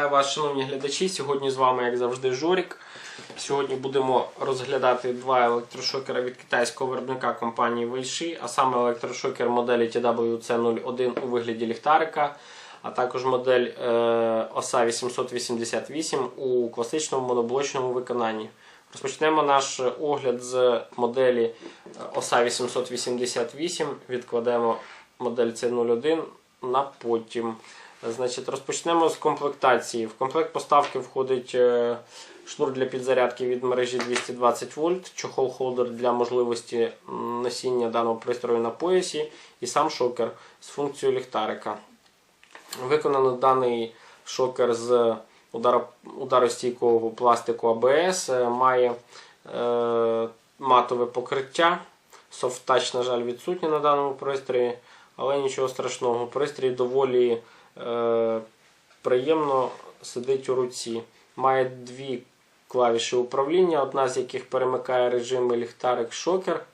вас, шановні глядачі. Сьогодні з вами, як завжди, Жорік. Сьогодні будемо розглядати два електрошокера від китайського виробника компанії Вейши, а саме електрошокер моделі TWC01 у вигляді ліхтарика, а також модель е, OSA 888 у класичному моноблочному виконанні. Розпочнемо наш огляд з моделі е, OSA 888. Відкладемо модель C01 на потім. Значить, Розпочнемо з комплектації. В комплект поставки входить е, шнур для підзарядки від мережі 220 вольт, чохол-холдер для можливості носіння даного пристрою на поясі і сам шокер з функцією ліхтарика. Виконано даний шокер з ударо- ударостійкого пластику АБС, е, має е, матове покриття. Touch, на жаль, відсутній на даному пристрої, але нічого страшного. Пристрій доволі приємно сидить у руці. Має дві клавіші управління, одна з яких перемикає режими ліхтарик шокер,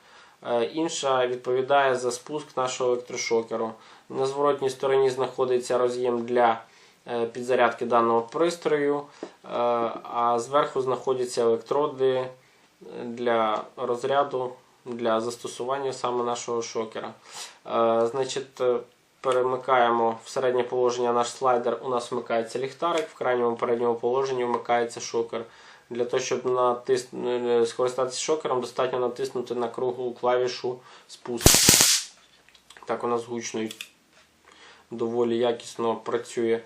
е, інша відповідає за спуск нашого електрошокеру. На зворотній стороні знаходиться роз'єм для е, підзарядки даного пристрою, е, а зверху знаходяться електроди для розряду для застосування саме нашого шокера. Е, Значить, е, перемикаємо в середнє положення наш слайдер. У нас вмикається ліхтарик, в крайньому передньому положенні вмикається шокер. Для того, щоб натис... е, скористатися шокером, достатньо натиснути на круглу клавішу спуск. Так у нас гучно і доволі якісно працює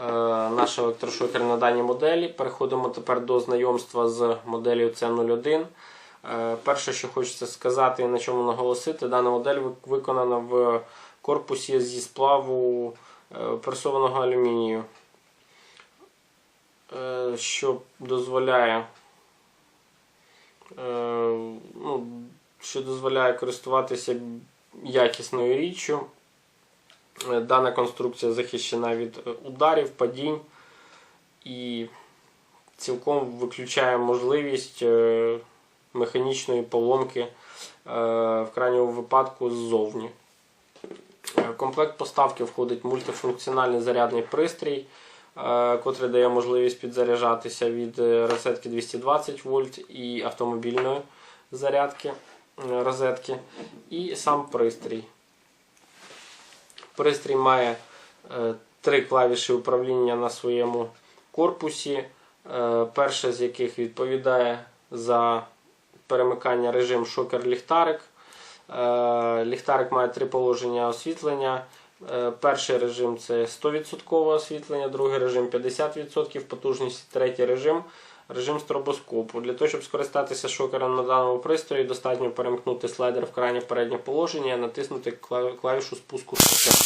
е, наш електрошокер на даній моделі. Переходимо тепер до знайомства з моделлю C01. Е, Перше, що хочеться сказати і на чому наголосити, дана модель виконана в корпусі зі сплаву е, пресованого алюмінію, е, що дозволяє, е, ну, що дозволяє користуватися якісною річчю. Дана конструкція захищена від ударів, падінь і цілком виключає можливість механічної поломки в крайньому випадку ззовні. Е, комплект поставки входить мультифункціональний зарядний пристрій, е, котрий дає можливість підзаряджатися від е, розетки 220 вольт і автомобільної зарядки розетки, і сам пристрій. Пристрій має три клавіші управління на своєму корпусі. Перша з яких відповідає за перемикання режим шокер-ліхтарик. Е, Ліхтарик має три положення освітлення. Е, Перший режим це 100% освітлення, другий режим 50% потужність, третій режим режим стробоскопу. Для того, щоб скористатися шокером на даному пристрої, достатньо перемкнути слайдер в крайнє переднє положення і натиснути клавішу спуску шокера.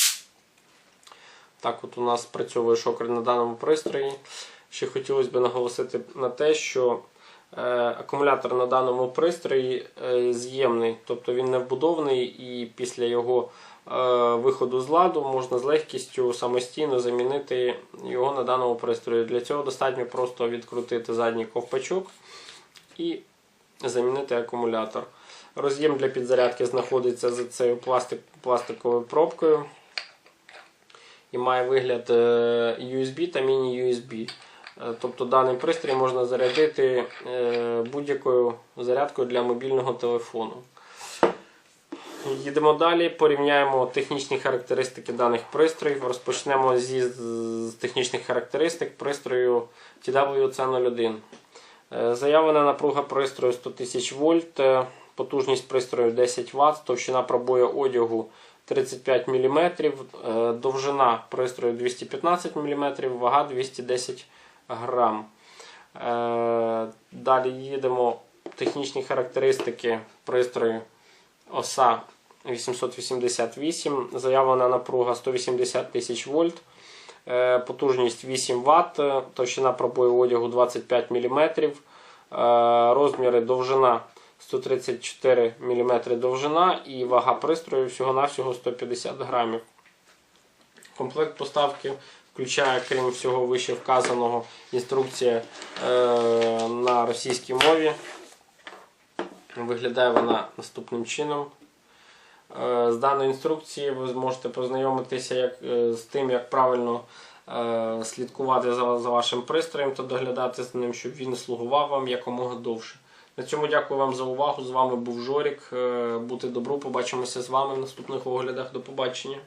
Так от у нас працьовує шокер на даному пристрої. Ще хотілося б наголосити на те, що акумулятор на даному пристрої е, з'ємний, тобто він не вбудований і після його е, виходу з ладу можна з легкістю самостійно замінити його на даному пристрої. Для цього достатньо просто відкрутити задній ковпачок і замінити акумулятор. Роз'єм для підзарядки знаходиться за цією пластик, пластиковою пробкою і має вигляд е, USB та міні-USB. Е, Тобто даний пристрій можна зарядити е, будь-якою зарядкою для мобільного телефону. Їдемо далі, порівняємо технічні характеристики даних пристроїв. Розпочнемо зі з технічних характеристик пристрою TWC01. Е, Заявлена напруга пристрою 100 000 вольт, е, потужність пристрою 10 Вт, товщина пробою одягу 35 мм, довжина пристрою 215 мм, вага 210 грам. Е, Далі їдемо. Технічні характеристики. Пристрою оса 888, заявлена напруга 180 тисяч вольт, е, потужність 8 Вт, товщина пробою одягу 25 мм, е, розміри довжина 134 мм довжина і вага пристрою всього-навсього 150 грамів. Комплект поставки включає, крім всього вище вказаного, інструкція е, на російській мові. Виглядає вона наступним чином. Е, З даної інструкції ви зможете познайомитися як, е, з тим, як правильно слідкувати за, за вашим пристроєм та доглядати за ним, щоб він слугував вам якомога довше. На цьому дякую вам за увагу. З вами був Жорік. Бути добру, побачимося з вами в наступних оглядах. До побачення.